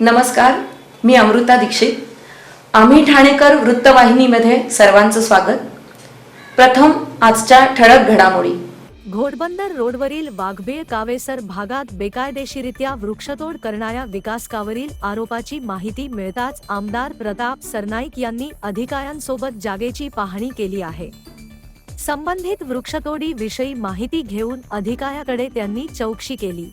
नमस्कार मी अमृता दीक्षित. आम्ही ठाणेकर वृत्तवाहिनीमध्ये सर्वांचं स्वागत. प्रथम आजच्या ठळक घडामोडी. घोडबंदर रोडवरील वाघबीळ कावेसर भागात बेकायदेशीरित्या वृक्षतोड करणाऱ्या विकासकावरील आरोपाची माहिती मिळताच आमदार प्रताप सरनाईक यांनी अधिकाऱ्यांसोबत जागेची पाहणी केली आहे. संबंधित वृक्षतोडीविषयी माहिती घेऊन अधिकाऱ्याकडे त्यांनी चौकशी केली.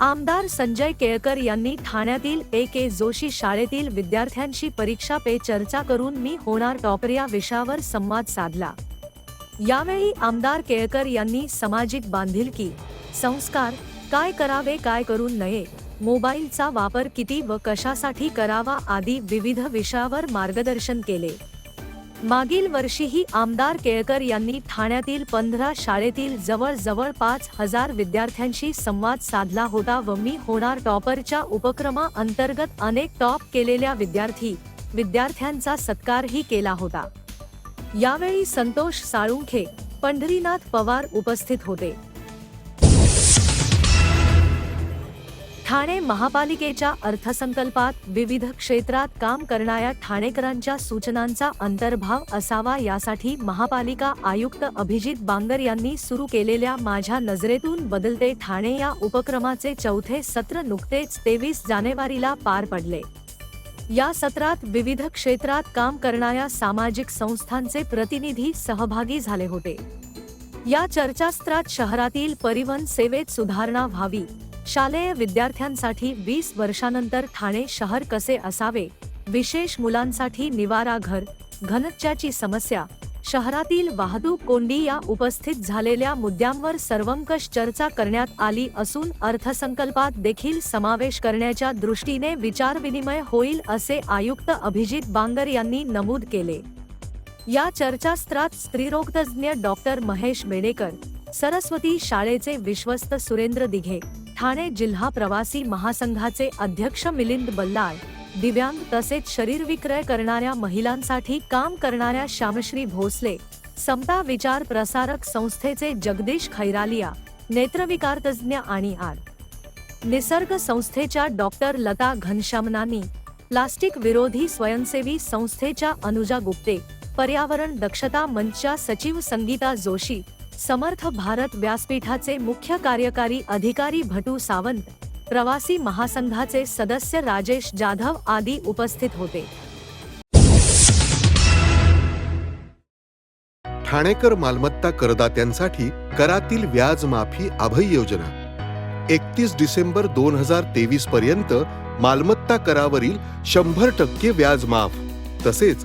आमदार संजय केळकर यांनी ठाण्यातील ए के जोशी शाळेतील विद्यार्थ्यांशी परीक्षा पे चर्चा करून मी होणार टॉपर या विषयावर संवाद साधला. यावेळी आमदार केळकर यांनी सामाजिक बांधिलकी संस्कार काय करावे काय करू नये मोबाईलचा वापर किती व कशासाठी करावा आदी विविध विषयावर मार्गदर्शन केले. मागील वर्षीही आमदार केळकर यांनी ठाण्यातील पंधरा शाळेतील जवळजवळ पाच हजार विद्यार्थ्यांशी संवाद साधला होता व मी होणार टॉपरच्या उपक्रमा अंतर्गत अनेक टॉप केलेल्या विद्यार्थी विद्यार्थ्यांचा सत्कारही केला होता. यावेळी संतोष साळुंखे पंढरीनाथ पवार उपस्थित होते. ठाणे महापालिकेच्या अर्थसंकल्पात विविध क्षेत्रात काम करणाऱ्या ठाणेकरांच्या सूचनांचा अंतर्भाव असावा यासाठी महापालिका आयुक्त अभिजित बांगर यांनी सुरू केलेल्या माझ्या नजरेतून बदलते ठाणे या उपक्रमाचे चौथे सत्र नुकतेच तेवीस जानेवारीला पार पडले. या सत्रात विविध क्षेत्रात काम करणाऱ्या सामाजिक संस्थांचे प्रतिनिधी सहभागी झाले होते. या चर्चास्त्रात शहरातील परिवहन सेवेत सुधारणा व्हावी. शालेय विद्यार्थ्यांसाठी वीस वर्षानंतर ठाणे शहर कसे असावे? विशेष मुलांसाठी निवारा घर घनच्याची समस्या शहरातील वाहतूक कोंडी या उपस्थित झालेल्या मुद्द्यांवर सर्वंकष चर्चा करण्यात आली असून अर्थसंकल्पात देखील समावेश करण्याच्या दृष्टीने विचारविनिमय होईल असे आयुक्त अभिजित बांगर यांनी नमूद केले. या चर्चास्त्रात स्त्रीरोगतज्ञ डॉक्टर महेश बेडेकर सरस्वती शाळेचे विश्वस्त सुरेंद्र दिघे ठाणे जिल्हा प्रवासी महासंघाचे अध्यक्ष मिलिंद बल्लाळ दिव्यांग तसेच शरीर विक्रय करणाऱ्या महिलांसाठी काम करणाऱ्या श्यामश्री भोसले समता विचार प्रसारक संस्थेचे जगदीश खैरालिया नेत्रविकार तज्ज्ञ आणि आर. निसर्ग संस्थेच्या डॉक्टर लता घनश्यामनानी प्लास्टिक विरोधी स्वयंसेवी संस्थेच्या अनुजा गुप्ते पर्यावरण दक्षता मंचच्या सचिव संगीता जोशी समर्थ भारत व्यासपीठाचे मुख्य कार्यकारी अधिकारी भटू सावंत प्रवासी महासंघाचे सदस्य राजेश जाधव आदी उपस्थित होते. ठाणेकर मालमत्ता करदात्यांसाठी करातील व्याज माफी अभय योजना. एकतीस डिसेंबर दोन हजार तेवीस पर्यंत मालमत्ता करावरील शंभर टक्के व्याज माफ तसेच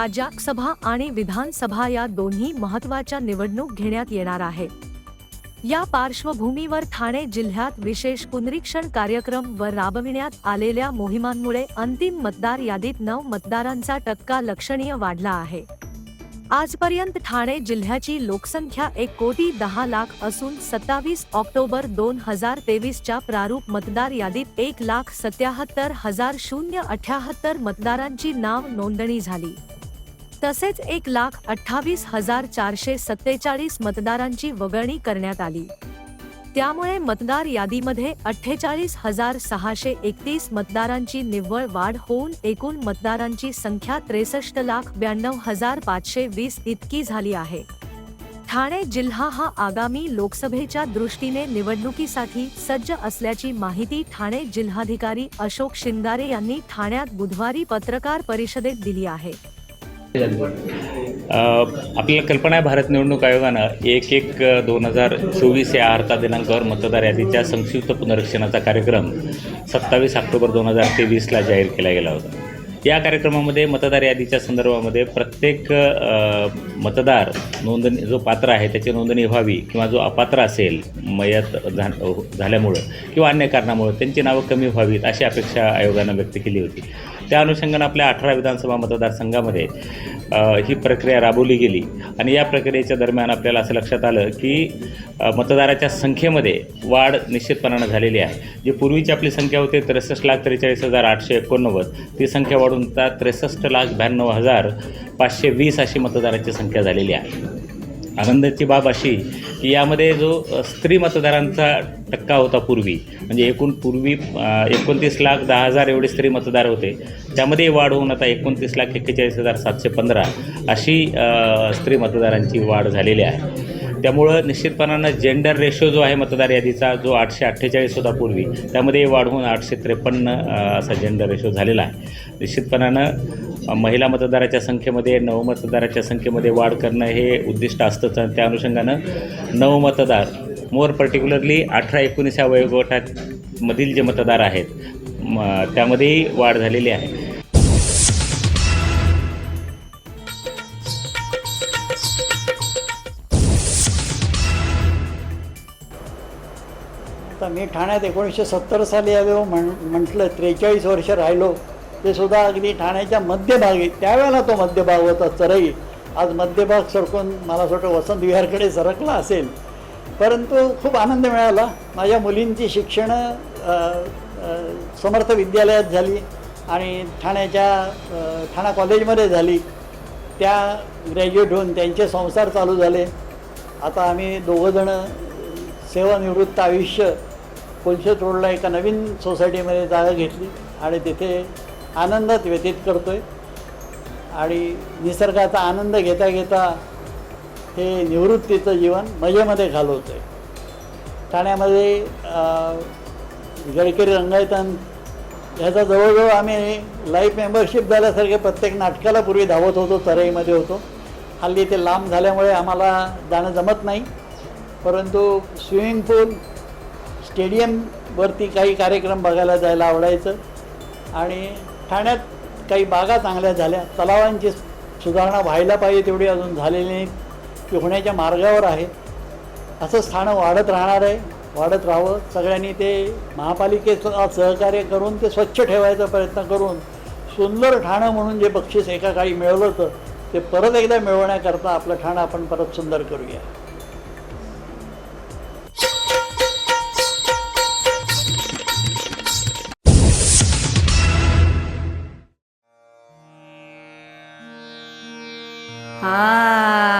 राज्यसभा आणि विधानसभा या दोन्ही महत्त्वाच्या निवडणूक घेण्यात येणार आहे. या पार्श्वभूमीवर ठाणे जिल्ह्यात विशेष पुनरीक्षण कार्यक्रम व राबविण्यात आलेल्या मोहिमांमुळे अंतिम मतदार यादीत नऊ मतदारांचा टक्का लक्षणीय वाढला आहे. आजपर्यंत ठाणे जिल्ह्याची लोकसंख्या एक कोटी दहा लाख असून सत्तावीस ऑक्टोबर दोन हजार तेवीसच्या प्रारूप मतदार यादीत एक लाख सत्याहत्तर हजार शून्य अठ्याहत्तर मतदारांची नाव नोंदणी झाली. तसेच एक लाख अठ्ठावीस हजार चारशे सत्तेचाळीस मतदारांची वगळणी करण्यात आली. त्यामुळे मतदार यादीमध्ये अठ्ठेचाळीस हजार सहाशे एकतीस मतदारांची निव्वळ वाढ होऊन एकूण मतदारांची संख्या त्रेसष्ट लाख ब्याण्णव हजार पाचशे वीस इतकी झाली आहे. ठाणे जिल्हा हा आगामी लोकसभेच्या दृष्टीने निवडणुकीसाठी सज्ज असल्याची माहिती ठाणे जिल्हाधिकारी अशोक शिंगारे यांनी ठाण्यात बुधवारी पत्रकार परिषदेत दिली आहे. आपल्याला कल्पना आहे भारत निवडणूक आयोगानं एक एक दोन हजार चोवीस या अर्धा दिनांकावर मतदार यादीच्या संक्षिप्त पुनरीक्षणाचा कार्यक्रम सत्तावीस ऑक्टोबर दोन हजार तेवीसला जाहीर केला गेला होता. या कार्यक्रमामध्ये मतदार यादीच्या संदर्भामध्ये प्रत्येक मतदार नोंदणी जो पात्र आहे त्याची नोंदणी व्हावी किंवा जो अपात्र असेल मयत झा झाल्यामुळं किंवा अन्य कारणामुळं त्यांची नावं कमी व्हावीत अशी अपेक्षा आयोगानं व्यक्त केली होती. त्या अनुषंगानं आपल्या अठरा विधानसभा मतदारसंघामध्ये ही प्रक्रिया राबवली गेली आणि या प्रक्रियेच्या दरम्यान आपल्याला असं लक्षात आलं की मतदाराच्या संख्येमध्ये वाढ निश्चितपणानं झालेली आहे. जी पूर्वीची आपली संख्या होती त्रेसष्ट लाख त्रेचाळीस हजार आठशे एकोणनव्वद ती संख्या वाढून आता त्रेसष्ट लाख ब्याण्णव हजार पाचशे वीस अशी मतदारांची संख्या झालेली आहे. आनंदाची बाब अशी की यामध्ये जो स्त्री मतदारांचा टक्का होता पूर्वी म्हणजे एकूण पूर्वी एकोणतीस लाख दहा हजार एवढे स्त्री मतदार होते. त्यामध्ये वाढ होऊन आता एकोणतीस लाख एक्केचाळीस हजार सातशे पंधरा अशी स्त्री मतदारांची वाढ झालेली आहे. त्यामुळं निश्चितपणानं जेंडर रेशो जो आहे मतदार यादीचा जो आठशे अठ्ठेचाळीस होता पूर्वी त्यामध्ये वाढवून आठशे त्रेपन्न असा जेंडर रेशो झालेला आहे. निश्चितपणानं महिला मतदाराच्या संख्येमध्ये नवमतदाराच्या संख्येमध्ये वाढ करणं हे उद्दिष्ट असतंच आणि त्या अनुषंगानं नवमतदार मोर पर्टिक्युलरली अठरा एकोणीस या वयोगटात मधील जे मतदार आहेत म त्यामध्येही वाढ झालेली आहे. आता मी ठाण्यात एकोणीसशे सत्तर साली आलो म्हण म्हटलं त्रेचाळीस वर्ष राहिलो ते सुद्धा अगदी ठाण्याच्या मध्यभागी त्यावेळेला तो मध्यभाग होता चरई. आज मध्यभाग सरकून मला असं वाटतं वसंत विहारकडे सरकला असेल. परंतु खूप आनंद मिळाला. माझ्या मुलींची शिक्षणं समर्थ विद्यालयात झाली आणि ठाण्याच्या ठाणा कॉलेजमध्ये झाली. त्या ग्रॅज्युएट होऊन त्यांचे संसार चालू झाले. आता आम्ही दोघंजणं सेवानिवृत्त आयुष्य कोलशेत रोडला एका नवीन सोसायटीमध्ये जागा घेतली आणि तिथे आनंदात व्यतीत करतो आहे आणि निसर्गाचा आनंद घेता घेता हे निवृत्तीचं जीवन मजेमध्ये घालवतो आहे ठाण्यामध्ये गडकरी रंगायतन ह्याचा जवळजवळ आम्ही लाईफ मेंबरशिप झाल्यासारखे प्रत्येक नाटकाला पूर्वी धावत होतो चरईमध्ये होतो. हल्ली ते लांब झाल्यामुळे आम्हाला जाणं जमत नाही. परंतु स्विमिंग पूल स्टेडियमवरती काही कार्यक्रम बघायला जायला आवडायचं. आणि ठाण्यात काही बागा चांगल्या झाल्या. तलावांची सुधारणा व्हायला पाहिजे तेवढी अजून झालेली नाही की होण्याच्या मार्गावर आहे. असं स्थानं वाढत राहणार आहे. वाढत राहावं. सगळ्यांनी ते महापालिकेचं सहकार्य करून ते स्वच्छ ठेवायचा प्रयत्न करून सुंदर ठाणं म्हणून जे बक्षीस एका काळी मिळवलं होतं ते परत एकदा मिळवण्याकरता आपलं ठाणं आपण परत सुंदर करूया. 啊。